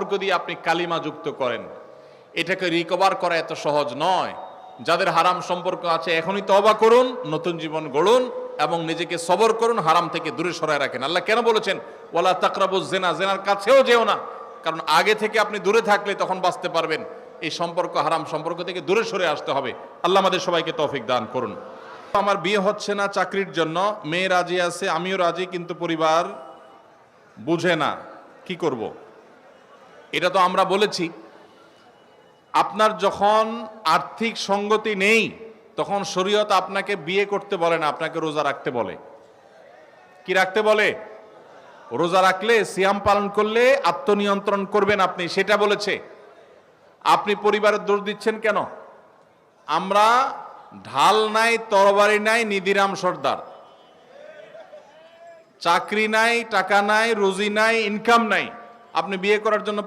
সম্পর্ক দিয়ে আপনি কালিমা যুক্ত করেন। এটাকে রিকভার করা এত সহজ নয়। যাদের হারাম সম্পর্ক আছে, এখনই তবা করুন, নতুন জীবন গড়ুন এবং নিজেকে সবর করুন, হারাম থেকে দূরে সরায় রাখেন। আল্লাহ কেন বলেছেন, ওয়ালা তাকরাবুজ জেনা জেনার কাছেও যেও না। কারণ আগে থেকে আপনি দূরে থাকলে তখন বাঁচতে পারবেন। এই সম্পর্ক, হারাম সম্পর্ক থেকে দূরে সরে আসতে হবে। আল্লাহ আমাদের সবাইকে তৌফিক দান করুন। আমার বিয়ে হচ্ছে না চাকরির জন্য। মেয়ে রাজি আছে, আমিও রাজি, কিন্তু পরিবার বুঝে না। কি করব। এটা তো আমরা বলেছি। আপনার যখন আর্থিক সঙ্গতি নেই, তখন শরীয়ত আপনাকে বিয়ে করতে বলে না, আপনাকে রোজা রাখতে বলে। কি রাখতে বলে? রোজা রাখলে, সিয়াম পালন করলে আত্মনিয়ন্ত্রণ করবেন আপনি, সেটা বলেছে। আপনি পরিবারের দোষ দিচ্ছেন কেন? আমরা ঢাল নাই, তরবারি নাই নিদিরাম সর্দার। চাকরি নাই, টাকা নাই, রুজি নাই ইনকাম নাই। আপনি বিয়ে করার জন্য